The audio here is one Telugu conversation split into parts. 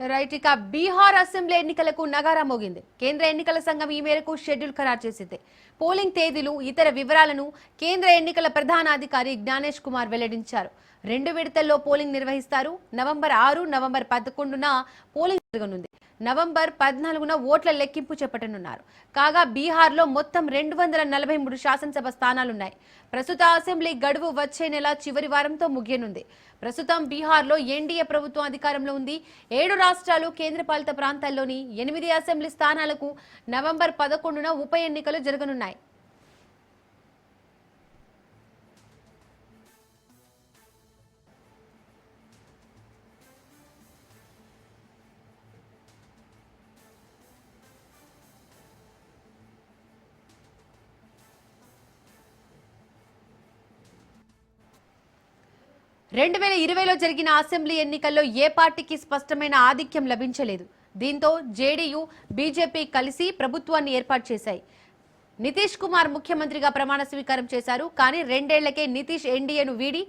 రైట్ ఇక బీహార్ అసెంబ్లీ ఎన్నికలకు నగారా మోగింది. కేంద్ర ఎన్నికల సంఘం ఈ మేరకు షెడ్యూల్ ఖరారు చేసింది. పోలింగ్ తేదీలు ఇతర వివరాలను కేంద్ర ఎన్నికల ప్రధానాధికారి జ్ఞానేష్ కుమార్ వెల్లడించారు. రెండు విడతల్లో పోలింగ్ నిర్వహిస్తారు. నవంబర్ ఆరు నవంబర్ పదకొండున పోలింగ్ జరగనుంది. నవంబర్ పద్నాలుగున ఓట్ల లెక్కింపు చేపట్టనున్నారు. కాగా బీహార్లో మొత్తం రెండు వందల నలభై మూడు శాసనసభ స్థానాలున్నాయి. ప్రస్తుత అసెంబ్లీ గడువు వచ్చే నెల చివరి వారంతో ముగియనుంది. ప్రస్తుతం బీహార్లో ఎన్డీఏ ప్రభుత్వం అధికారంలో ఉంది. ఏడు రాష్ట్రాలు కేంద్రపాలిత ప్రాంతాల్లోని ఎనిమిది అసెంబ్లీ స్థానాలకు నవంబర్ పదకొండున ఉప ఎన్నికలు జరగనున్నాయి. రెండు వేల ఇరవైలో జరిగిన అసెంబ్లీ ఎన్నికల్లో ఏ పార్టీకి స్పష్టమైన ఆధిక్యం లభించలేదు. దీంతో జేడీయూ బీజేపీ కలిసి ప్రభుత్వాన్ని ఏర్పాటు చేశాయి. నితీష్ కుమార్ ముఖ్యమంత్రిగా ప్రమాణ స్వీకారం చేశారు. కానీ రెండేళ్ళకే నితీష్ ఎన్డీఏను వీడి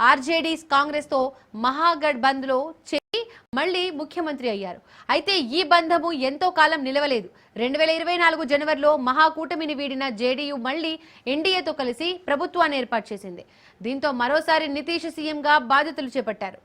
ఆర్జేడీ కాంగ్రెస్తో తో మళ్ళీ మళ్ళీ ముఖ్యమంత్రి అయ్యారు. అయితే ఈ బంధము ఎంతో కాలం నిలవలేదు. రెండు వేల ఇరవై నాలుగు జనవరిలో మహాకూటమిని వీడిన జేడీయూ మళ్ళీ ఎన్డీఏతో కలిసి ప్రభుత్వాన్ని ఏర్పాటు చేసింది. దీంతో మరోసారి నితీష్ సీఎంగా బాధ్యతలు చేపట్టారు.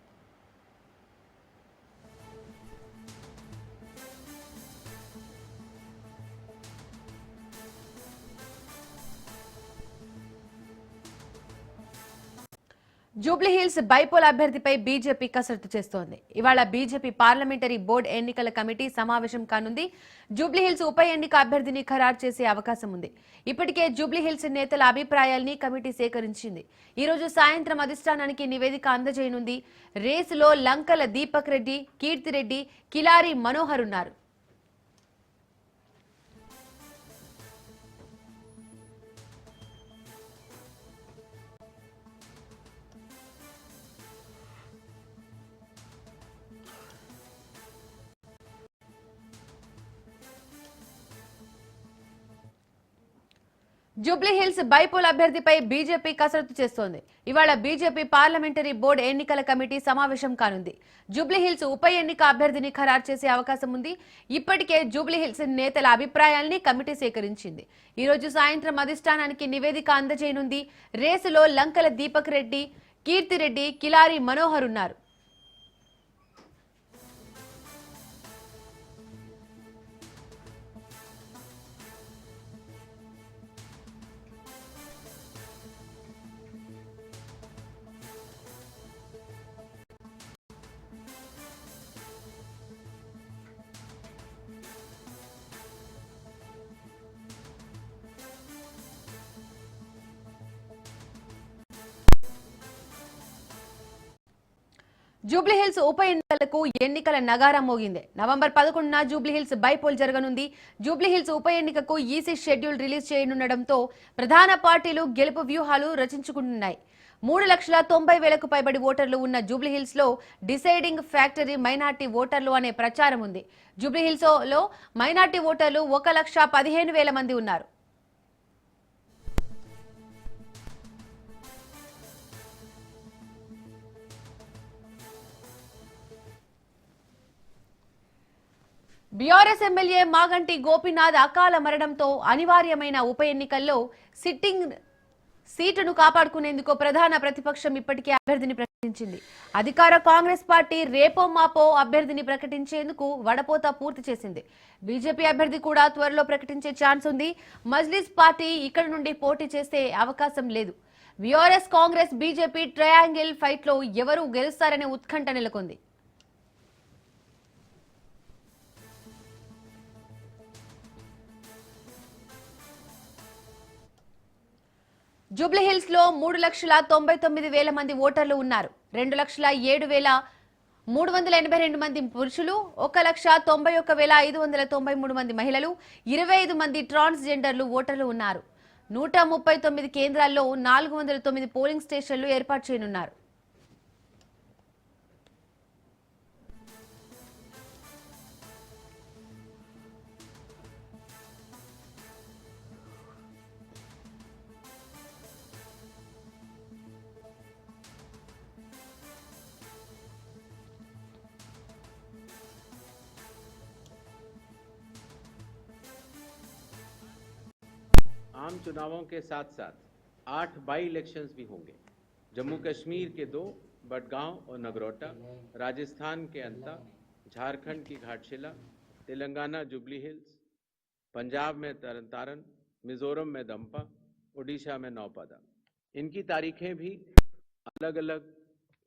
జూబ్లీహిల్స్ బైపోల్ అభ్యర్థిపై బీజేపీ కసరత్తు చేస్తోంది. ఇవాళ బీజేపీ పార్లమెంటరీ బోర్డు ఎన్నికల కమిటీ సమావేశం కానుంది. జూబ్లీహిల్స్ ఉప ఎన్నిక అభ్యర్థిని ఖరారు చేసే అవకాశం ఉంది. ఇప్పటికే జూబ్లీహిల్స్ నేతల అభిప్రాయాల్ని కమిటీ సేకరించింది. ఈ రోజు సాయంత్రం అధిష్టానానికి నివేదిక అందజేయనుంది. రేసులో లంకల దీపక్ రెడ్డి కీర్తిరెడ్డి కిలారి మనోహర్ ఉన్నారు. జూబ్లీహిల్స్ బైపోల్ అభ్యర్థిపై బీజేపీ కసరత్తు చేస్తోంది. ఇవాళ బీజేపీ పార్లమెంటరీ బోర్డు ఎన్నికల కమిటీ సమావేశం కానుంది. జూబ్లీహిల్స్ ఉప ఎన్నిక అభ్యర్థిని ఖరారు చేసే అవకాశం ఉంది. ఇప్పటికే జూబ్లీహిల్స్ నేతల అభిప్రాయాల్ని కమిటీ సేకరించింది. ఈ రోజు సాయంత్రం అధిష్టానానికి నివేదిక అందజేయనుంది. రేసులో లంకల దీపక్ రెడ్డి కీర్తిరెడ్డి కిలారి మనోహర్ ఉన్నారు. జూబ్లీహిల్స్ ఉప ఎన్నికలకు ఎన్నికల నగారం మోగింది. నవంబర్ పదకొండున జూబ్లీహిల్స్ బైపోల్ జరగనుంది. జూబ్లీహిల్స్ ఉప ఎన్నికకు ఈసీ షెడ్యూల్ రిలీజ్ చేయనుండటంతో ప్రధాన పార్టీలు గెలుపు వ్యూహాలు రచించుకుంటున్నాయి. మూడు లక్షల తొంభై వేలకు పైబడి ఓటర్లు ఉన్న జూబ్లీహిల్స్లో డిసైడింగ్ ఫ్యాక్టరీ మైనార్టీ ఓటర్లు అనే ప్రచారం ఉంది. జూబ్లీహిల్స్లో మైనార్టీ ఓటర్లు ఒక లక్ష పదిహేను వేల మంది ఉన్నారు. బీఆర్ఎస్ ఎమ్మెల్యే మాగంటి గోపీనాథ్ అకాల మరణంతో అనివార్యమైన ఉప ఎన్నికల్లో సిట్టింగ్ సీటును కాపాడుకునేందుకు ప్రధాన ప్రతిపక్షం ఇప్పటికే అభ్యర్థిని ప్రకటించింది. అధికార కాంగ్రెస్ పార్టీ రేపో మాపో అభ్యర్థిని ప్రకటించేందుకు వడపోత పూర్తి చేసింది. బీజేపీ అభ్యర్థి కూడా త్వరలో ప్రకటించే ఛాన్స్ ఉంది. మజ్లిస్ పార్టీ ఇక్కడ నుండి పోటీ చేసే అవకాశం లేదు. బీఆర్ఎస్ కాంగ్రెస్ బీజేపీ ట్రయాంగిల్ ఫైట్లో ఎవరు గెలుస్తారనే ఉత్కంఠ నెలకొంది. జూబ్లీహిల్స్లో మూడు లక్షల తొంభై తొమ్మిది వేల మంది ఓటర్లు ఉన్నారు. రెండు లక్షల ఏడు వేల మూడు వందల ఎనభై రెండు మంది పురుషులు ఒక లక్ష తొంభై ఒక్క వేల ఐదు వందల తొంభై మూడు మంది మహిళలు ఇరవై ఐదు మంది ట్రాన్స్జెండర్లు ఓటర్లు ఉన్నారు. నూట ముప్పై తొమ్మిది కేంద్రాల్లో నాలుగు వందల తొమ్మిది పోలింగ్ స్టేషన్లు ఏర్పాటు చేయనున్నారు. आम चुनावों के साथ साथ आठ बाई इलेक्शंस भी होंगे। जम्मू कश्मीर के दो, बडगांव और नगरोटा, राजस्थान के अंता, झारखंड की घाटशिला, तेलंगाना जुबली हिल्स, पंजाब में तरन तारन मिजोरम में दंपा उड़ीसा में नौपादा। इनकी तारीखें भी अलग अलग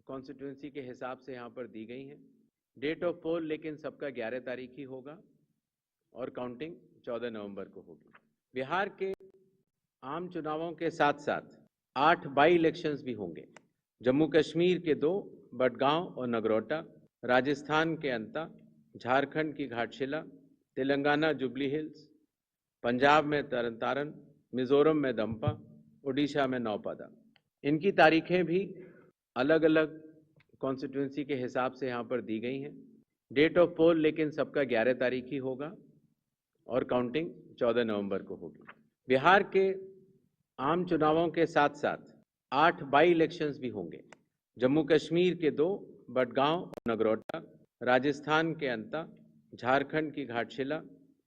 कॉन्स्टिट्यूंसी के हिसाब से यहाँ पर दी गई हैं। डेट ऑफ़ पोल लेकिन सबका 11 तारीख ही होगा और काउंटिंग 14 नवंबर को होगी। बिहार के आम चुनावों के साथ साथ आठ बाई इलेक्शंस भी होंगे। जम्मू कश्मीर के दो, बडगांव और नगरोटा, राजस्थान के अंता, झारखंड की घाटशिला, तेलंगाना जुबली हिल्स, पंजाब में तरन तारन मिजोरम में दंपा उड़ीसा में नौपादा। इनकी तारीखें भी अलग अलग कॉन्स्टिट्यूंसी के हिसाब से यहाँ पर दी गई हैं। डेट ऑफ़ पोल लेकिन सबका 11 तारीख ही होगा और काउंटिंग 14 नवंबर को होगी। बिहार के आम चुनावों के साथ साथ आठ बाई इलेक्शंस भी होंगे। जम्मू कश्मीर के दो, बडगांव और नगरोटा, राजस्थान के अंता, झारखंड की घाटशिला,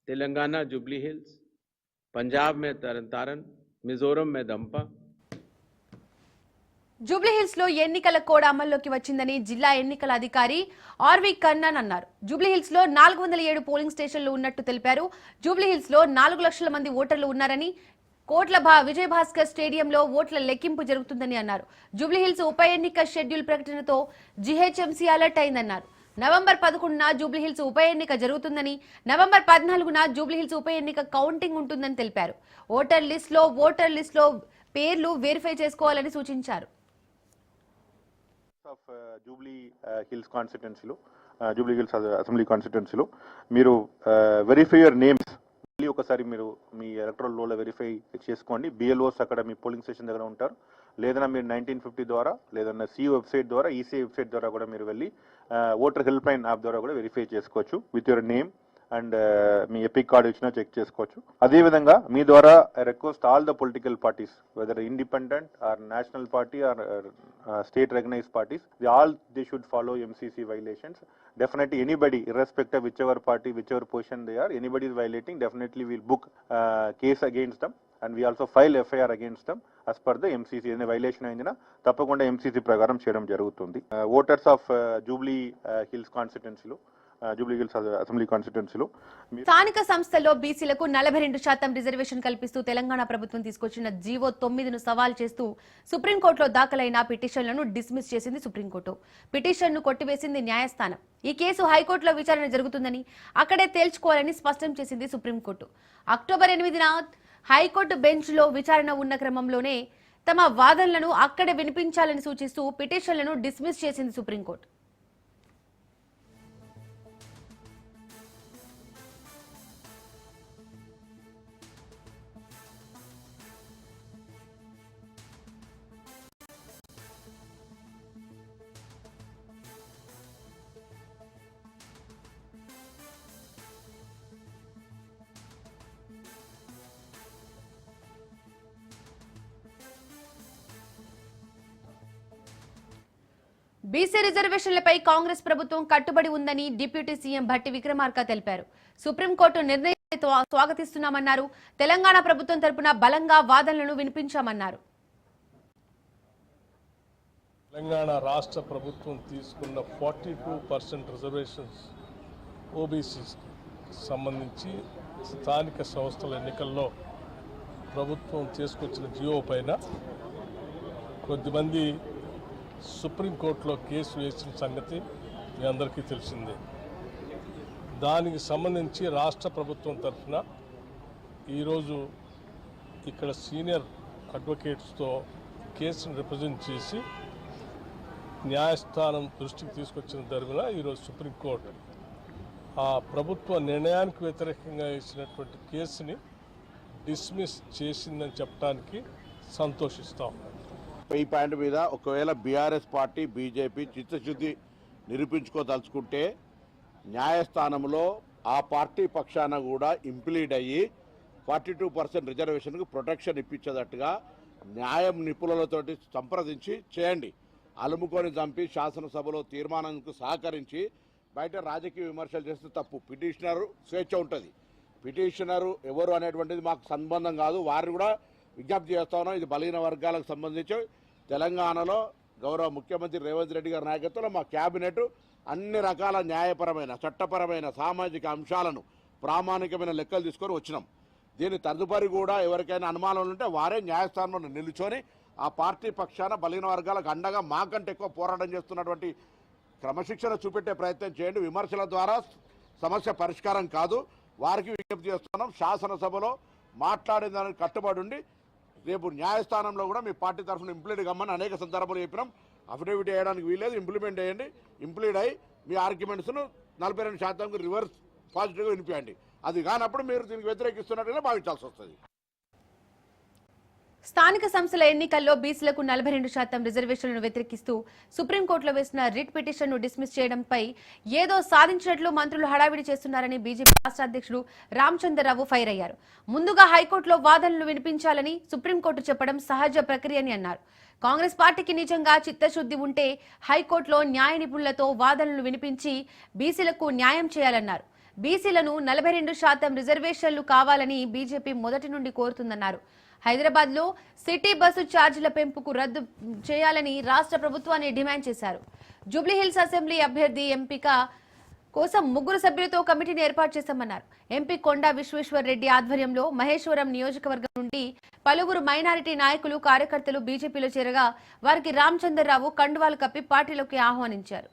तेलंगाना, जुबली हिल्स, पंजाब में तरन तारण मिजोरम में दंपा జూబ్లీహిల్స్లో ఎన్నికల కోడ్ అమల్లోకి వచ్చిందని జిల్లా ఎన్నికల అధికారి ఆర్వి కన్నన్ అన్నారు. జూబ్లీహిల్స్లో నాలుగు వందల ఏడు పోలింగ్ స్టేషన్లు ఉన్నట్టు తెలిపారు. జూబ్లీహిల్స్లో నాలుగు లక్షల మంది ఓటర్లు ఉన్నారని కోట్ల భా విజయభాస్కర్ స్టేడియంలో ఓట్ల లెక్కింపు జరుగుతుందని అన్నారు. జూబ్లీహిల్స్ ఉప ఎన్నిక షెడ్యూల్ ప్రకటనతో జీహెచ్ఎంసీ అలర్ట్ అయిందన్నారు. నవంబర్ పదకొండున జూబ్లీహిల్స్ ఉప ఎన్నిక జరుగుతుందని నవంబర్ పద్నాలుగున జూబ్లీహిల్స్ ఉప ఎన్నిక కౌంటింగ్ ఉంటుందని తెలిపారు. ఓటర్ లిస్ట్లో ఓటర్ లిస్ట్లో పేర్లు వెరిఫై చేసుకోవాలని సూచించారు. ఆఫ్ జూబ్లీ హిల్స్ కాన్స్టిట్యున్సీలో జూబ్లీ హిల్స్ అసెంబ్లీ కాన్స్టిట్యున్సీలో మీరు వెరిఫై యువర్ నేమ్స్ మళ్ళీ ఒకసారి మీరు మీ ఎలక్ట్రల్ లోలో వెరిఫై చేసుకోండి. బిఎల్ఓస్ అక్కడ మీ పోలింగ్ స్టేషన్ దగ్గర ఉంటారు. లేదన్నా మీరు నైన్టీన్ ఫిఫ్టీ ద్వారా లేదన్నా సి వెబ్సైట్ ద్వారా ఈసీ వెబ్సైట్ ద్వారా కూడా మీరు వెళ్ళి ఓటర్ హెల్ప్ లైన్ యాప్ ద్వారా కూడా వెరిఫై చేసుకోవచ్చు. విత్ యువర్ నేమ్ అండ్ మీ ఎపిక్ కార్డు ఇచ్చినా చెక్ చేసుకోవచ్చు. అదేవిధంగా మీ ద్వారా request all the political parties whether independent or national party or state recognised parties the all they should follow MCC violations definitely anybody irrespective whichever party whichever position they are anybody is violating definitely will book case against them and we also file FIR against them as per the MCC ఏదైనా వైలేషన్ అయినా తప్పకుండా ఎంసీసీ ప్రకారం చేయడం జరుగుతుంది. ఓటర్స్ ఆఫ్ జూబ్లీ హిల్స్ కాన్స్టిట్యున్సీలో జూబ్లీ అసెంబ్లీ కాన్స్టిట్యున్సీలో స్థానిక సంస్థల్లో బీసీలకు నలభై రెండు శాతం రిజర్వేషన్ కల్పిస్తూ తెలంగాణ ప్రభుత్వం తీసుకొచ్చిన జీవో తొమ్మిదిను సవాల్ చేస్తూ సుప్రీంకోర్టులో దాఖలైన పిటిషన్లను డిస్మిస్ చేసింది సుప్రీంకోర్టు. పిటిషన్ను కొట్టివేసింది న్యాయస్థానం. ఈ కేసు హైకోర్టులో విచారణ జరుగుతుందని అక్కడే తేల్చుకోవాలని స్పష్టం చేసింది సుప్రీంకోర్టు. అక్టోబర్ ఎనిమిదిన హైకోర్టు బెంచ్లో విచారణ ఉన్న క్రమంలోనే తమ వాదనలను అక్కడే వినిపించాలని సూచిస్తూ పిటిషన్లను డిస్మిస్ చేసింది సుప్రీంకోర్టు. బీసీ రిజర్వేషన్లపై కాంగ్రెస్ ప్రభుత్వం కట్టుబడి ఉందని డిప్యూటీ సీఎం భట్టి విక్రమార్క తెలిపారు. సుప్రీంకోర్టు నిర్ణయంతో స్వాగతిస్తున్నామన్నారు. తెలంగాణ ప్రభుత్వం తరపున బలంగా వాదనలను వినిపించామన్నారు. తెలంగాణ రాష్ట్ర ప్రభుత్వం తీసుకున్న ఫార్టీ టూ పర్సెంట్ రిజర్వేషన్స్ ఓబీసీస్కి సంబంధించి స్థానిక సంస్థల ఎన్నికల్లో ప్రభుత్వం తీసుకొచ్చిన జియో పైన కొద్దిమంది సుప్రీంకోర్టులో కేసు వేసిన సంగతి మీ అందరికీ తెలిసిందే. దానికి సంబంధించి రాష్ట్ర ప్రభుత్వం తరఫున ఈరోజు ఇక్కడ సీనియర్ అడ్వకేట్స్తో కేసును రిప్రజెంట్ చేసి న్యాయస్థానం దృష్టికి తీసుకొచ్చిన తరపున ఈరోజు సుప్రీంకోర్టు ఆ ప్రభుత్వ నిర్ణయానికి వ్యతిరేకంగా వేసినటువంటి కేసుని డిస్మిస్ చేసిందని చెప్పడానికి సంతోషిస్తాం. ఈ పాయింట్ మీద ఒకవేళ బీఆర్ఎస్ పార్టీ బీజేపీ చిత్తశుద్ధి నిరూపించుకోదలుచుకుంటే న్యాయస్థానంలో ఆ పార్టీ పక్షాన కూడా ఇంప్లీడ్ అయ్యి ఫార్టీ టూ పర్సెంట్ రిజర్వేషన్కు ప్రొటెక్షన్ ఇప్పించేటట్టుగా న్యాయం నిపుణులతోటి సంప్రదించి చేయండి. అలుముకొని చంపి శాసనసభలో తీర్మానానికి సహకరించి బయట రాజకీయ విమర్శలు చేస్తే తప్పు. పిటిషనర్ స్వేచ్ఛ ఉంటుంది. పిటిషనరు ఎవరు అనేటువంటిది మాకు సంబంధం కాదు. వారిని కూడా విజ్ఞప్తి చేస్తా ఉన్నాం. ఇది బలహీన వర్గాలకు సంబంధించి తెలంగాణలో గౌరవ ముఖ్యమంత్రి రేవంత్ రెడ్డి గారి నాయకత్వంలో మా క్యాబినెట్ అన్ని రకాల న్యాయపరమైన చట్టపరమైన సామాజిక అంశాలను ప్రామాణికమైన లెక్కలు తీసుకొని వచ్చినాం. దీని తదుపరి కూడా ఎవరికైనా అనుమానాలు ఉంటే వారే న్యాయస్థానంలో నిలుచొని ఆ పార్టీ పక్షాన బలహీన వర్గాలకు అండగా మాకంటే ఎక్కువ పోరాటం చేస్తున్నటువంటి క్రమశిక్షణ చూపెట్టే ప్రయత్నం చేయండి. విమర్శల ద్వారా సమస్య పరిష్కారం కాదు. వారికి విజ్ఞప్తి చేస్తున్నాం. శాసనసభలో మాట్లాడిన దానికి కట్టుబడి ఉండి రేపు న్యాయస్థానంలో కూడా మీ పార్టీ తరఫున ఇంప్లీడ్ కమ్మని అనేక సందర్భాలు చెప్పినాం. అఫిడవిట్ వేయడానికి వీలేదు ఇంప్లిమెంట్ చేయండి ఇంప్లీడ్ అయ్యి మీ ఆర్గ్యుమెంట్స్ను నలభై రెండు శాతం రివర్స్ పాజిటివ్గా వినిపించండి అది కానప్పుడు మీరు దీనికి వ్యతిరేకిస్తున్నట్టుగా భావించాల్సి వస్తుంది. స్థానిక సంస్థల ఎన్నికల్లో బీసీలకు నలభై రెండు శాతం రిజర్వేషన్లను వ్యతిరేకిస్తూ సుప్రీంకోర్టులో వేసిన రిట్ పిటిషన్ను డిస్మిస్ చేయడంపై ఏదో సాధించినట్లు మంత్రులు హడావిడి చేస్తున్నారని బీజేపీ రాష్ట్ర అధ్యక్షుడు రామచంద్రరావు ఫైర్ అయ్యారు. ముందుగా హైకోర్టులో వాదనలు వినిపించాలని సుప్రీంకోర్టు చెప్పడం సహజ ప్రక్రియ అని అన్నారు. కాంగ్రెస్ పార్టీకి నిజంగా చిత్తశుద్ధి ఉంటే హైకోర్టులో న్యాయ నిపుణులతో వాదనలు వినిపించి బీసీలకు న్యాయం చేయాలన్నారు. బీసీలను నలభై రెండు శాతం రిజర్వేషన్లు కావాలని బీజేపీ మొదటి నుండి కోరుతుందన్నారు. హైదరాబాద్లో సిటీ బస్సు ఛార్జీల పెంపుకు రద్దు చేయాలని రాష్ట్ర ప్రభుత్వాన్ని డిమాండ్ చేశారు. జూబ్లీహిల్స్ అసెంబ్లీ అభ్యర్థి ఎంపిక కోసం ముగ్గురు సభ్యులతో కమిటీని ఏర్పాటు చేశామన్నారు. ఎంపీ కొండా విశ్వేశ్వర్ రెడ్డి ఆధ్వర్యంలో మహేశ్వరం నియోజకవర్గం నుండి పలువురు మైనారిటీ నాయకులు కార్యకర్తలు బీజేపీలో చేరగా వారికి రామచంద్రరావు కండువాలు కప్పి పార్టీలోకి ఆహ్వానించారు.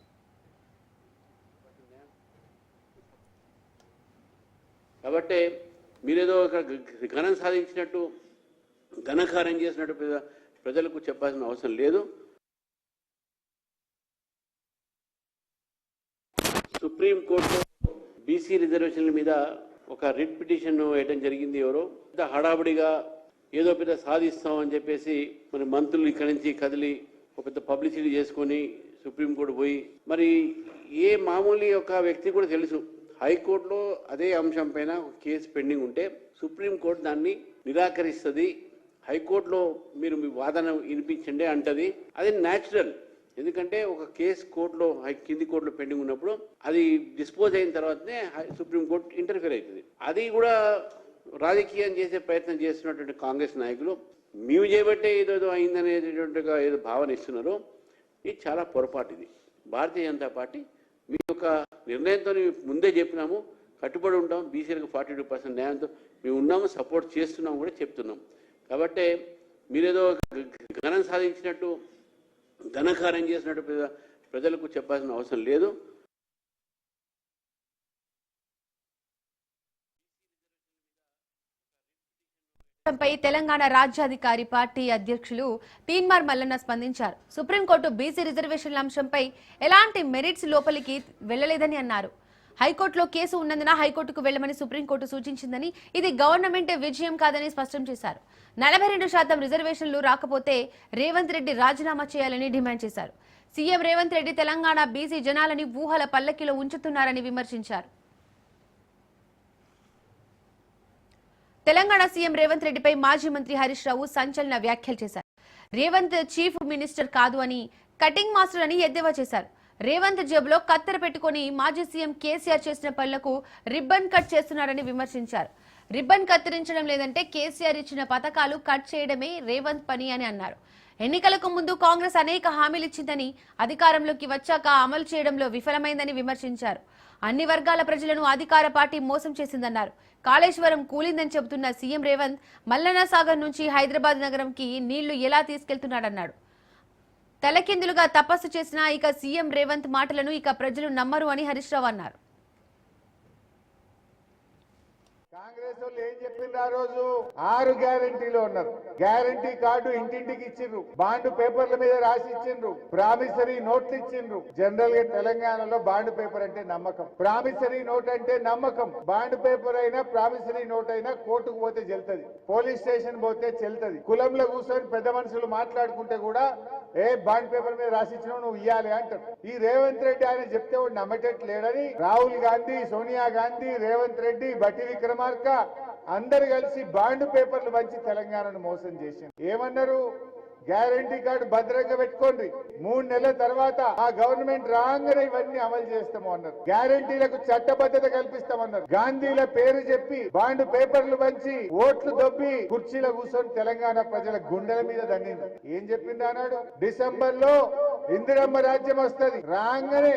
కాబట్టి మీరేదో ఘనం సాధించినట్టు ఘనకారం చేసినట్టు ప్రజ- ప్రజలకు చెప్పాల్సిన అవసరం లేదు. సుప్రీంకోర్టు బీసీ రిజర్వేషన్ల మీద ఒక రిట్ పిటిషన్ వేయడం జరిగింది ఎవరో. పెద్ద హడావుడిగా ఏదో పెద్ద సాధిస్తాం అని చెప్పేసి మరి మంత్రులు ఇక్కడి నుంచి కదిలి ఒక పెద్ద పబ్లిసిటీ చేసుకొని సుప్రీంకోర్టు పోయి మరి ఏ మామూలు ఒక వ్యక్తి కూడా తెలుసు. హైకోర్టులో అదే అంశం పైన కేసు పెండింగ్ ఉంటే సుప్రీంకోర్టు దాన్ని నిరాకరిస్తుంది. హైకోర్టులో మీరు మీ వాదన వినిపించండి అంటది. అది న్యాచురల్ ఎందుకంటే ఒక కేసు కోర్టులో హై- కింది కోర్టులో పెండింగ్ ఉన్నప్పుడు అది డిస్పోజ్ అయిన తర్వాతనే హై- సుప్రీంకోర్టు ఇంటర్ఫియర్ అవుతుంది అది కూడా రాజకీయం చేసే ప్రయత్నం చేస్తున్నటువంటి కాంగ్రెస్ నాయకులు మేము చేయబట్టే ఏదో ఏదో అయిందనేటటువంటిగా ఏదో భావన ఇస్తున్నారు. ఇది చాలా పొరపాటు ఇది. భారతీయ జనతా పార్టీ మీ యొక్క నిర్ణయంతో ముందే చెప్పినాము. కట్టుబడి ఉంటాం. బీసీలకు ఫార్టీ టూ పర్సెంట్ న్యాయంతో మేము ఉన్నాము. సపోర్ట్ చేస్తున్నాము కూడా చెప్తున్నాం. కాబట్టి మీరేదో ఘనం సాధించినట్టు ఘనకారం చేసినట్టు ప్రజ- ప్రజలకు చెప్పాల్సిన అవసరం లేదు. పై తెలంగాణ రాజ్యాధికారి పార్టీ అధ్యక్షులు తీన్మార్ మల్లన్న స్పందించారు. సుప్రీంకోర్టు బీసీ రిజర్వేషన్ల అంశంపై ఎలాంటి మెరిట్స్ లోపలికి వెళ్ళలేదని అన్నారు. హైకోర్టులో కేసు ఉన్నందున హైకోర్టుకు వెళ్ళమని సుప్రీంకోర్టు సూచించిందని ఇది గవర్నమెంట్ విజయం కాదని స్పష్టం చేశారు. నలభై రెండు శాతం రిజర్వేషన్లు రాకపోతే రేవంత్ రెడ్డి రాజీనామా చేయాలని డిమాండ్ చేశారు. సీఎం రేవంత్ రెడ్డి తెలంగాణ బీసీ జనాలని ఊహల పల్లకిలో ఉంచుతున్నారని విమర్శించారు. తెలంగాణ సీఎం రేవంత్ రెడ్డిపై మాజీ మంత్రి హరీష్ రావు సంచలన వ్యాఖ్యలు చేశారు. రేవంత్ చీఫ్ మినిస్టర్ కాదు అని కటింగ్ మాస్టర్ అని ఎద్దేవా చేశారు. రేవంత్ జేబులో కత్తెర పెట్టుకొని మాజీ సీఎం కేసీఆర్ చేసిన పనులకు రిబ్బన్ కట్ చేస్తున్నారని విమర్శించారు. రిబ్బన్ కత్తిరించడం లేదంటే కేసీఆర్ ఇచ్చిన పథకాలు కట్ చేయడమే రేవంత్ పని అని అన్నారు. ఎన్నికలకు ముందు కాంగ్రెస్ అనేక హామీలు ఇచ్చిందని అధికారంలోకి వచ్చాక అమలు చేయడంలో విఫలమైందని విమర్శించారు. అన్ని వర్గాల ప్రజలను అధికార పార్టీ మోసం చేసిందన్నారు. కాళేశ్వరం కూలిందని చెబుతున్న సీఎం రేవంత్ మల్లన్న సాగర్ నుంచి హైదరాబాద్ నగరంకి నీళ్ళు ఎలా తీసుకెళ్తున్నాడన్నాడు. తలకిందులుగా తపస్సు చేసిన ఇక సీఎం రేవంత్ మాటలను ఇక ప్రజలు నమ్మరు అని హరీష్ రావు అన్నారు. కాంగ్రెస్ వాళ్ళు ఏం చెప్పిండ్రు ఆ రోజు? ఆరు గ్యారంటీలు ఉన్నారు. గ్యారంటీ కార్డు ఇంటింటికి ఇచ్చిండ్రు. బాండ్ పేపర్ల మీద రాసి ఇచ్చిండ్రు. ప్రామిసరీ నోట్లు ఇచ్చిండ్రు. జనరల్గా తెలంగాణలో బాండ్ పేపర్ అంటే నమ్మకం. ప్రామిసరీ నోట్ అంటే నమ్మకం. బాండ్ పేపర్ అయినా ప్రామిసరీ నోట్ అయినా కోర్టుకు పోతే చెల్తది. పోలీస్ స్టేషన్ పోతే చెల్తది. కులంలో కూర్చొని పెద్ద మనుషులు మాట్లాడుకుంటే కూడా ఏ బాండ్ పేపర్ మీద రాసి నువ్వు ఇయ్యాలి అంటారు. ఈ రేవంత్ రెడ్డి ఆయన చెప్తే వాడు రాహుల్ గాంధీ సోనియా గాంధీ రేవంత్ రెడ్డి బట్టి విక్రమ విక్రమార్క అందరు కలిసి బాండ్ పేపర్లు పంచి తెలంగాణను మోసం చేసింది. ఏమన్నారు? గ్యారంటీ కార్డు భద్రంగా పెట్టుకోండి. మూడు నెలల తర్వాత ఆ గవర్నమెంట్ రాగానే ఇవన్నీ అమలు చేస్తాము అన్నారు. గ్యారంటీలకు చట్టబద్ధత కల్పిస్తామన్నారు. గాంధీల పేరు చెప్పి బాండ్ పేపర్లు పంచి ఓట్లు దొబ్బి కుర్చీలో కూర్చొని తెలంగాణ ప్రజల గుండెల మీద దండింది. ఏం చెప్పింది అన్నాడు డిసెంబర్లో ఇందిరమ్మ రాజ్యం వస్తది. రాగానే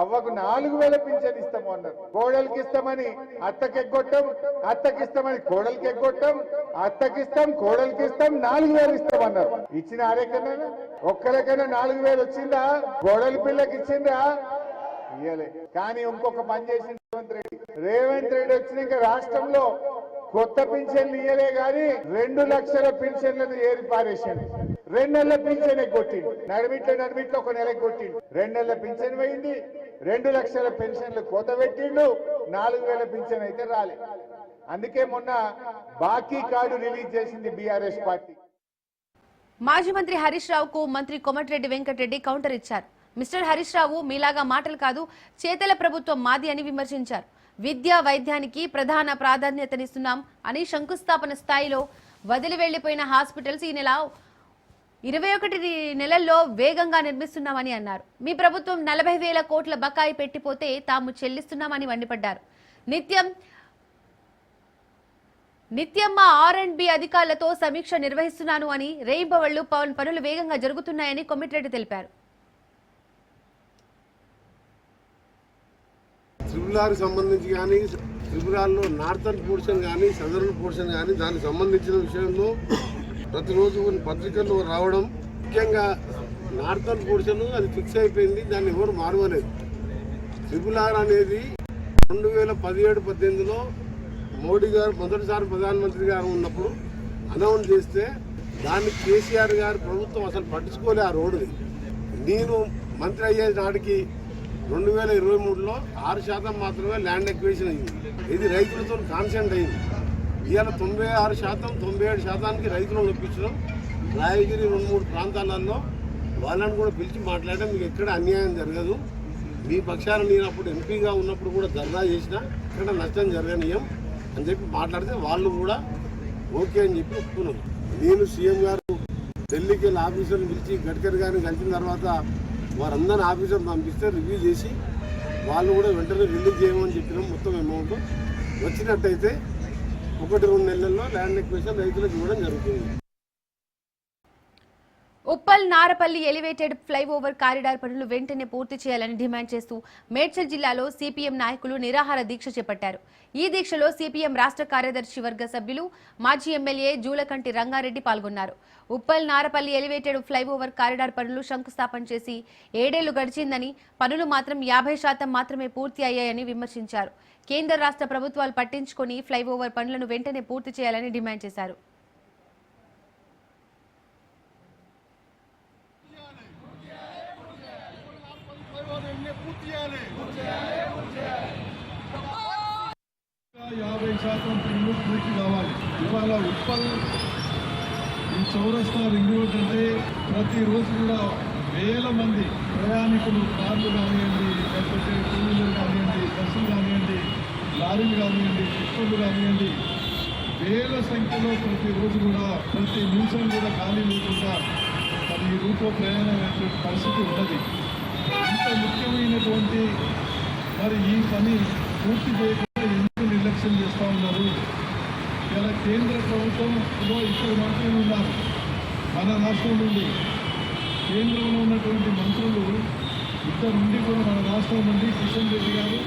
అవ్వకు నాలుగు వేల పింఛన్ ఇస్తాము అన్నారు. కోడలికి ఇస్తామని అత్తకి ఎగ్గొట్టం అత్తకి ఇస్తామని కోడలికి ఎగ్గొట్టం అత్తకి ఇస్తాం కోడలికి ఇస్తాం నాలుగు వేలు ఇస్తాం అన్నారు. ఇచ్చిన ఆరేకన్నా ఒక్కరికైనా నాలుగు వేలు వచ్చిందా? కోడలి పిల్లకి ఇచ్చిందా? ఇయ్యలే. కానీ ఇంకొక పని చేసింది రేవంత్ రెడ్డి. రేవంత్ రెడ్డి వచ్చినాక రాష్ట్రంలో కొత్త పింఛన్లు ఇయ్యలే గాని రెండు లక్షల పింఛన్లను ఏరి రెండు నెలల పింఛన్ కొట్టిండు. నడిమిట్లో నడిమిట్లో ఒక నెలకు కొట్టిండు. రెండు నెలల పింఛన్ పోయింది. రెండు లక్షల పెన్షన్లు కోత పెట్టిండు. నాలుగు వేల పింఛన్ అయితే రాలే. అందుకే మొన్న బాకీ కార్డు రిలీజ్ చేసింది బీఆర్ఎస్ పార్టీ. మాజీ మంత్రి హరీష్ రావుకు మంత్రి కోమటిరెడ్డి వెంకటరెడ్డి కౌంటర్ ఇచ్చారు. మిస్టర్ హరీష్ రావు మీలాగా మాటలు కాదు చేతల ప్రభుత్వం మాది అని విమర్శించారు. విద్య వైద్యానికి ప్రధాన ప్రాధాన్యతనిస్తున్నాం అని శంకుస్థాపన స్థాయిలో వదిలి వెళ్ళిపోయిన హాస్పిటల్స్ ఈ నెల ఇరవై ఒకటి నెలల్లో వేగంగా నిర్మిస్తున్నామని అన్నారు. మీ ప్రభుత్వం నలభై వేల కోట్ల బకాయి పెట్టిపోతే తాము చెల్లిస్తున్నామని మండిపడ్డారు. నిత్యం నిత్యమ్మ ఆర్ అండ్ బి అధికారులతో సమీక్ష నిర్వహిస్తున్నాను అని రేయింబవళ్ళు పవన్ పనులు వేగంగా జరుగుతున్నాయని కొమ్మిటిరెడ్డి తెలిపారు. త్రిపురాకి సంబంధించి కానీ త్రిపురాల్లో నార్థన్ పోర్షన్ కానీ సదరన్ పోర్షన్ కానీ దానికి సంబంధించిన విషయంలో ప్రతిరోజు కొన్ని రావడం ముఖ్యంగా నార్థన్ పోర్షన్ అది ఫిక్స్ అయిపోయింది దాన్ని ఎవరు మారవలేదు. త్రిపులార్ అనేది రెండు వేల పదిహేడు పద్దెనిమిదిలో మోడీ గారు మొదటిసారి ప్రధానమంత్రి గారు ఉన్నప్పుడు అనౌన్స్ చేస్తే దాన్ని కేసీఆర్ గారు ప్రభుత్వం అసలు పట్టించుకోలే ఆ రోడ్డుని. నేను మంత్రి అయ్యే నాటికి రెండు వేల ఇరవై మూడులో ఆరు శాతం మాత్రమే ల్యాండ్ ఎక్వేషన్ అయింది. ఇది రైతులతో కాన్సెంట్ అయింది. ఇవాళ తొంభై ఆరు శాతం తొంభై ఏడు శాతానికి రైతులను ఒప్పించడం రాయగిరి రెండు మూడు ప్రాంతాలలో వాళ్ళని కూడా పిలిచి మాట్లాడడం మీకు ఎక్కడ అన్యాయం జరగదు. మీ పక్షాన నేను అప్పుడు ఎంపీగా ఉన్నప్పుడు కూడా ధర్నా చేసిన ఇక్కడ నష్టం జరగనీయం అని చెప్పి మాట్లాడితే వాళ్ళు కూడా ఓకే అని చెప్పి ఒప్పుకున్నారు. నేను సీఎం గారు ఢిల్లీకి వెళ్ళి ఆఫీసర్ని పిలిచి గడ్కరీ గారిని కలిసిన తర్వాత వారందరిని ఆఫీసర్ పంపిస్తే రివ్యూ చేసి వాళ్ళు కూడా వెంటనే రిలీజ్ చేయమని చెప్పినాం మొత్తం అమౌంట్ వచ్చినట్టయితే ఒకటి రెండు నెలల్లో ల్యాండ్ ఎక్వేషన్ రైతులకు ఇవ్వడం జరుగుతుంది. Uppal Narapalli elevated flyover corridor పనులు వెంటనే పూర్తి చేయాలని డిమాండ్ చేస్తూ మేడ్చల్ జిల్లాలో సిపిఎం నాయకులు నిరాహార దీక్ష చేపట్టారు. ఈ దీక్షలో సిపిఎం రాష్ట్ర కార్యదర్శి వర్గ సభ్యులు మాజీ ఎమ్మెల్యే జూలకంటి రంగారెడ్డి పాల్గొన్నారు. Uppal Narapalli elevated flyover corridor పనులు శంకుస్థాపన చేసి ఏడేళ్ళు గడిచిందని పనులు మాత్రం యాభై శాతం మాత్రమే పూర్తి అయ్యాయని విమర్శించారు. కేంద్ర రాష్ట్ర ప్రభుత్వాలు పట్టించుకొని ఫ్లైఓవర్ పనులను వెంటనే పూర్తి చేయాలని డిమాండ్ చేశారు. యాభై శాతం పనులు పూర్తి కావాలి ఇవాళ ఉప్పల్ ఈ చౌరస్తా రింగ్ రోడ్ అంటే ప్రతిరోజు కూడా వేల మంది ప్రయాణికులు కార్లు కానివ్వండి లేకపోతే టూ వీలర్ కానివ్వండి బస్సులు కానివ్వండి లారీలు కానివ్వండి ట్రిప్పులు కానివ్వండి వేల సంఖ్యలో ప్రతిరోజు కూడా ప్రతి నిమిషం కూడా ఖాళీ లేకుండా మరి ఈ రూపో ప్రయాణమైనటువంటి పరిస్థితి ఉన్నది. ఇంత ముఖ్యమైనటువంటి మరి ఈ పని పూర్తి చేయకుండా ఎందుకు నిర్లక్ష్యం చేస్తూ ఉన్నారు? ఇలా కేంద్ర ప్రభుత్వంలో ఇద్దరు మంత్రులు ఉన్నారు. మన రాష్ట్రం నుండి కేంద్రంలో ఉన్నటువంటి మంత్రులు ఇద్దరు నుండి కూడా మన రాష్ట్రం నుండి కిషన్ రెడ్డి గారు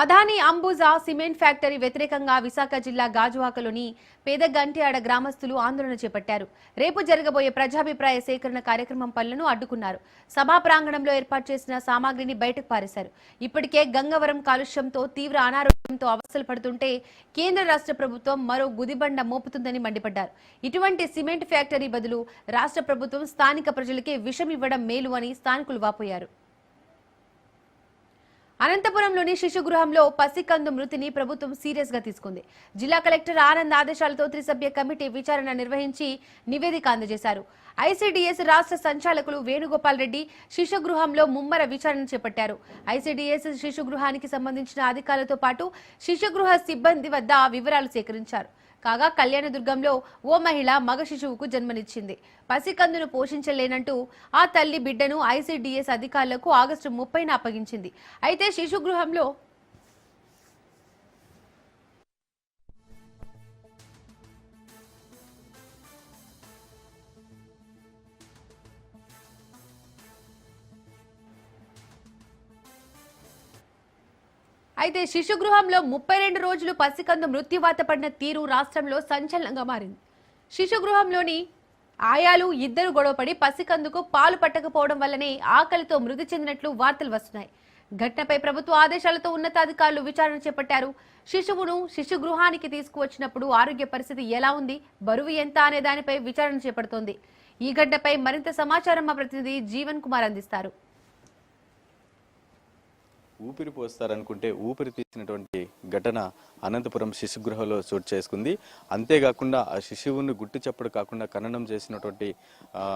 అదానీ అంబుజా సిమెంట్ ఫ్యాక్టరీ వ్యతిరేకంగా విశాఖ జిల్లా గాజువాకలోని పేద గంటియాడ గ్రామస్తులు ఆందోళన చేపట్టారు. రేపు జరగబోయే ప్రజాభిప్రాయ సేకరణ కార్యక్రమం పనులను అడ్డుకున్నారు. సభా ప్రాంగణంలో ఏర్పాటు చేసిన సామాగ్రిని బయటకు పారేశారు. ఇప్పటికే గంగవరం కాలుష్యంతో తీవ్ర అనారోగ్యంతో అవస్థలు పడుతుంటే కేంద్ర రాష్ట్ర ప్రభుత్వం మరో గుదిబండ మోపుతుందని మండిపడ్డారు. ఇటువంటి సిమెంట్ ఫ్యాక్టరీ బదులు రాష్ట్ర ప్రభుత్వం స్థానిక ప్రజలకే విషం ఇవ్వడం మేలు అని స్థానికులు వాపోయారు. అనంతపురంలోని శిశుగృహంలో పసికందు మృతిని ప్రభుత్వం సీరియస్గా తీసుకుంది. జిల్లా కలెక్టర్ ఆనంద్ ఆదేశాలతో త్రిసభ్య కమిటీ విచారణ నిర్వహించి నివేదిక అందజేశారు. ఐసీడీఎస్ రాష్ట్ర సంచాలకులు వేణుగోపాల్ రెడ్డి శిశుగృహంలో ముమ్మర విచారణ చేపట్టారు. ఐసీడీఎస్ శిశుగృహానికి సంబంధించిన అధికారులతో పాటు శిశుగృహ సిబ్బంది వద్ద వివరాలు సేకరించారు. కాగా కళ్యాణదుర్గంలో ఓ మహిళ మగ శిశువుకు జన్మనిచ్చింది. పసికందును పోషించలేనంటూ ఆ తల్లి బిడ్డను ఐసీడీఎస్ అధికారులకు ఆగస్టు ముప్పైన అప్పగించింది. అయితే శిశు అయితే శిశు గృహంలో ముప్పై రెండు రోజులు పసికందు మృత్యువాత పడిన తీరు రాష్ట్రంలో సంచలనంగా మారింది. శిశు గృహంలోని ఆయాలు ఇద్దరు గొడవపడి పసికందుకు పాలు పట్టకపోవడం వల్లనే ఆకలితో మృతి చెందినట్లు వార్తలు వస్తున్నాయి. ఘటనపై ప్రభుత్వ ఆదేశాలతో ఉన్నతాధికారులు విచారణ చేపట్టారు. శిశువును శిశు గృహానికి తీసుకువచ్చినప్పుడు ఆరోగ్య పరిస్థితి ఎలా ఉంది? బరువు ఎంత అనే దానిపై విచారణ చేపడుతోంది. ఈ ఘటనపై మరింత సమాచారం మా ప్రతినిధి జీవన్ కుమార్ అందిస్తారు. ఊపిరి పోస్తారనుకుంటే ఊపిరి తీసినటువంటి ఘటన అనంతపురం శిశుగృహలో చోటు చేసుకుంది. అంతేకాకుండా ఆ శిశువుని గుట్టు చప్పుడు కాకుండా ఖననం చేసినటువంటి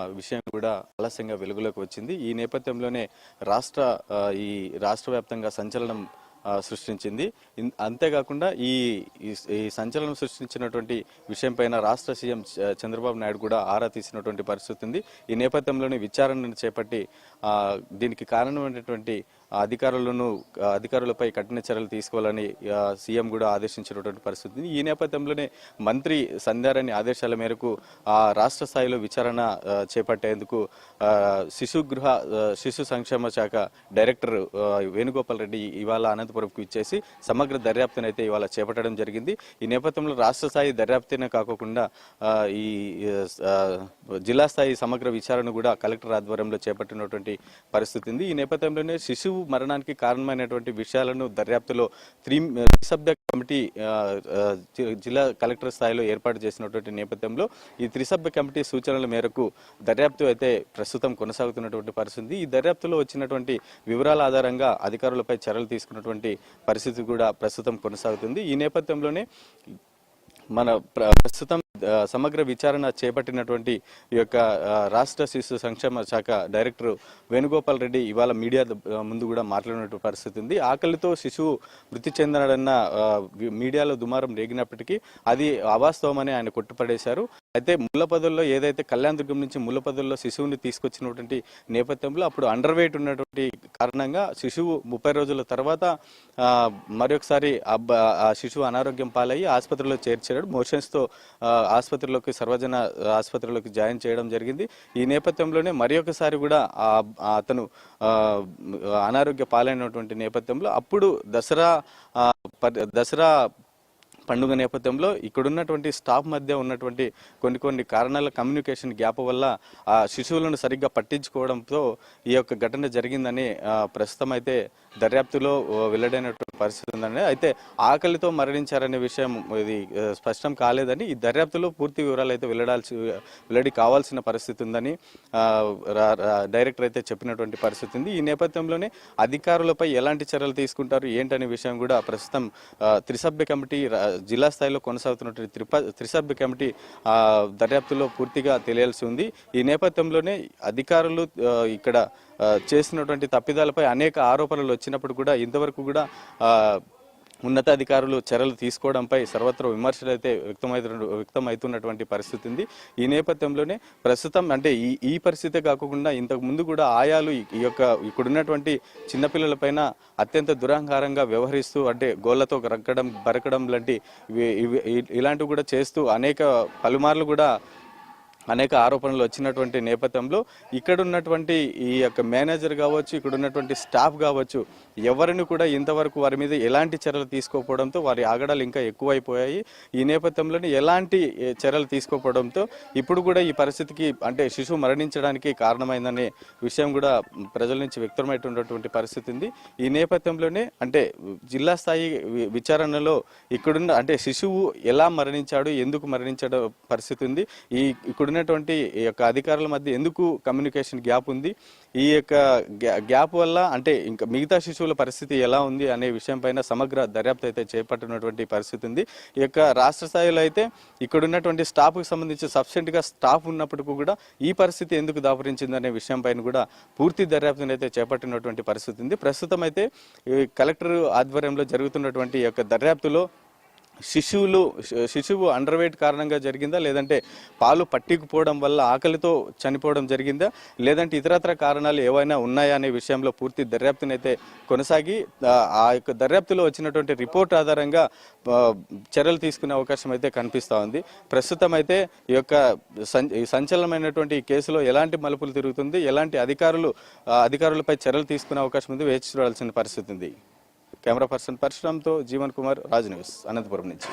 విషయం కూడా ఆలస్యంగా వెలుగులోకి వచ్చింది. ఈ నేపథ్యంలోనే రాష్ట్ర ఈ రాష్ట్ర వ్యాప్తంగా సంచలనం సృష్టించింది. అంతేకాకుండా ఈ ఈ- సంచలనం సృష్టించినటువంటి విషయం పైన రాష్ట్ర సీఎం చంద్రబాబు నాయుడు కూడా ఆరా తీసినటువంటి పరిస్థితి ఉంది. ఈ నేపథ్యంలోనే విచారణను చేపట్టి దీనికి కారణమైనటువంటి అధికారులను అధికారులపై కఠిన చర్యలు తీసుకోవాలని సీఎం కూడా ఆదేశించినటువంటి పరిస్థితి. ఈ నేపథ్యంలోనే మంత్రి సంధ్యారాణి ఆదేశాల మేరకు ఆ రాష్ట్ర స్థాయిలో విచారణ చేపట్టేందుకు శిశుగృహ శిశు సంక్షేమ శాఖ డైరెక్టర్ వేణుగోపాల్ రెడ్డి ఇవాళ అనంతపురంకు ఇచ్చేసి సమగ్ర దర్యాప్తును అయితే ఇవాళ చేపట్టడం జరిగింది. ఈ నేపథ్యంలో రాష్ట్ర స్థాయి దర్యాప్తునే కాకుండా ఈ జిల్లా స్థాయి సమగ్ర విచారణ కూడా కలెక్టర్ ఆధ్వర్యంలో చేపట్టినటువంటి పరిస్థితి ఉంది. ఈ నేపథ్యంలోనే శిశువు మరణానికి కారణమైనటువంటి విషయాలను దర్యాప్తులో త్రీ త్రిసభ్య కమిటీ జి- జిల్లా కలెక్టర్ స్థాయిలో ఏర్పాటు చేసినటువంటి నేపథ్యంలో ఈ త్రిసభ్య కమిటీ సూచనల మేరకు దర్యాప్తు అయితే ప్రస్తుతం కొనసాగుతున్నటువంటి పరిస్థితి. ఈ దర్యాప్తులో వచ్చినటువంటి వివరాల ఆధారంగా అధికారులపై చర్యలు తీసుకున్నటువంటి పరిస్థితి కూడా ప్రస్తుతం కొనసాగుతుంది. ఈ నేపథ్యంలోనే మన ప్ర- ప్రస్తుతం సమగ్ర విచారణ చేపట్టినటువంటి ఈ యొక్క రాష్ట్ర శిశు సంక్షేమ శాఖ డైరెక్టర్ వేణుగోపాల్ రెడ్డి ఇవాళ మీడియా ముందు కూడా మాట్లాడినటువంటి పరిస్థితి ఉంది. ఆకలితో శిశువు మృతి చెందడన్న మీడియాలో దుమారం రేగినప్పటికీ అది అవాస్తవమని ఆయన కొట్టుపడేశారు అయితే ముల్లపదుల్లో ఏదైతే కళ్యాణ దుర్గం నుంచి ముల్లపదుల్లో శిశువుని తీసుకొచ్చినటువంటి నేపథ్యంలో అప్పుడు అండర్ వెయిట్ ఉన్నటువంటి కారణంగా శిశువు ముప్పై రోజుల తర్వాత మరొకసారి అబ్బ- ఆ శిశువు అనారోగ్యం పాలయ్యి ఆసుపత్రిలో చేర్చాడు. మోషన్స్తో ఆసుపత్రిలోకి సర్వజన ఆసుపత్రిలోకి జాయిన్ చేయడం జరిగింది. ఈ నేపథ్యంలోనే మరి ఒకసారి కూడా అతను అనారోగ్య పాలైనటువంటి నేపథ్యంలో అప్పుడు దసరా ప- దసరా పండుగ నేపథ్యంలో ఇక్కడున్నటువంటి స్టాఫ్ మధ్య ఉన్నటువంటి కొన్ని కొన్ని కారణాల కమ్యూనికేషన్ గ్యాప్ వల్ల ఆ శిశువులను సరిగ్గా పట్టించుకోవడంతో ఈ యొక్క ఘటన జరిగిందని ప్రస్తుతం అయితే దర్యాప్తులో వెల్లడైనటువంటి పరిస్థితి ఉందండి. అయితే ఆకలితో మరణించారనే విషయం ఇది స్పష్టం కాలేదని ఈ దర్యాప్తులో పూర్తి వివరాలు అయితే వెల్లడాల్సి వెల్లడి కావాల్సిన పరిస్థితి ఉందని రా- డైరెక్టర్ అయితే చెప్పినటువంటి పరిస్థితి ఉంది. ఈ నేపథ్యంలోనే అధికారులపై ఎలాంటి చర్యలు తీసుకుంటారు ఏంటనే విషయం కూడా ప్రస్తుతం త్రిసభ్య కమిటీ జిల్లా స్థాయిలో కొనసాగుతున్నటువంటి త్రిప త్రిసభ్య కమిటీ దర్యాప్తులో పూర్తిగా తెలియాల్సి ఉంది. ఈ నేపథ్యంలోనే అధికారులు ఇక్కడ చేసినటువంటి తప్పిదాలపై అనేక ఆరోపణలు వచ్చినప్పుడు కూడా ఇంతవరకు కూడా ఉన్నతాధికారులు చర్యలు తీసుకోవడంపై సర్వత్ర విమర్శలు అయితే వ్యక్తమవుతున్న వ్యక్తమవుతున్నటువంటి పరిస్థితి ఉంది. ఈ నేపథ్యంలోనే ప్రస్తుతం అంటే ఈ ఈ పరిస్థితే కాకుండా ఇంతకు ముందు కూడా ఆయాలు ఈ- ఈ యొక్క ఇక్కడున్నటువంటి చిన్నపిల్లలపైన అత్యంత దురహంకారంగా వ్యవహరిస్తూ అంటే గోళ్ళతో రక్కడం బరకడం లాంటి ఇవి- ఇవి- ఇలాంటివి కూడా చేస్తూ అనేక పలుమార్లు కూడా అనేక ఆరోపణలు వచ్చినటువంటి నేపథ్యంలో ఇక్కడ ఉన్నటువంటి ఈ యొక్క మేనేజర్ కావచ్చు ఇక్కడ ఉన్నటువంటి స్టాఫ్ కావచ్చు ఎవరిని కూడా ఇంతవరకు వారి మీద ఎలాంటి చర్యలు తీసుకోకపోవడంతో వారి ఆగడాలు ఇంకా ఎక్కువైపోయాయి. ఈ నేపథ్యంలోనే ఎలాంటి చర్యలు తీసుకోకపోవడంతో ఇప్పుడు కూడా ఈ పరిస్థితికి అంటే శిశువు మరణించడానికి కారణమైందనే విషయం కూడా ప్రజల నుంచి వ్యక్తమైనటువంటి పరిస్థితి ఉంది. ఈ నేపథ్యంలోనే అంటే జిల్లా స్థాయి వి- విచారణలో ఇక్కడున్న అంటే శిశువు ఎలా మరణించాడు ఎందుకు మరణించడం పరిస్థితి ఉంది. ఈ ఉన్నటువంటి ఈ యొక్క అధికారుల మధ్య ఎందుకు కమ్యూనికేషన్ గ్యాప్ ఉంది? ఈ యొక్క గ్యాప్ వల్ల అంటే ఇంకా మిగతా శిశువుల పరిస్థితి ఎలా ఉంది అనే విషయం పైన సమగ్ర దర్యాప్తు అయితే చేపట్టినటువంటి పరిస్థితి ఉంది. ఈ యొక్క రాష్ట్ర స్థాయిలో అయితే ఇక్కడ ఉన్నటువంటి స్టాఫ్కి సంబంధించి సఫిషియెంట్ స్టాఫ్ ఉన్నప్పటికీ కూడా ఈ పరిస్థితి ఎందుకు దాపురించింది అనే విషయంపైన కూడా పూర్తి దర్యాప్తును అయితే చేపట్టినటువంటి పరిస్థితి ఉంది. ప్రస్తుతం అయితే ఈ కలెక్టర్ ఆధ్వర్యంలో జరుగుతున్నటువంటి ఈ యొక్క దర్యాప్తులో శిశువులు శిశువు అండర్ వెయిట్ కారణంగా జరిగిందా? లేదంటే పాలు పట్టికుపోవడం వల్ల ఆకలితో చనిపోవడం జరిగిందా? లేదంటే ఇతరత్ర కారణాలు ఏవైనా ఉన్నాయా అనే విషయంలో పూర్తి దర్యాప్తునైతే కొనసాగి ఆ, యొక్క దర్యాప్తులో వచ్చినటువంటి రిపోర్ట్ ఆధారంగా చర్యలు తీసుకునే అవకాశం అయితే కనిపిస్తూ ఉంది. ప్రస్తుతం అయితే ఈ యొక్క సంచలనమైనటువంటి ఈ కేసులో ఎలాంటి మలుపులు తిరుగుతుంది? ఎలాంటి అధికారులు అధికారులపై చర్యలు తీసుకునే అవకాశం ఉంది? వేచి చూడాల్సిన పరిస్థితి ఉంది. కెమెరా పర్సన్ పరశురామ్తో జీవన్ కుమార్ రాజ్ న్యూస్ అనంతపురం నుంచి.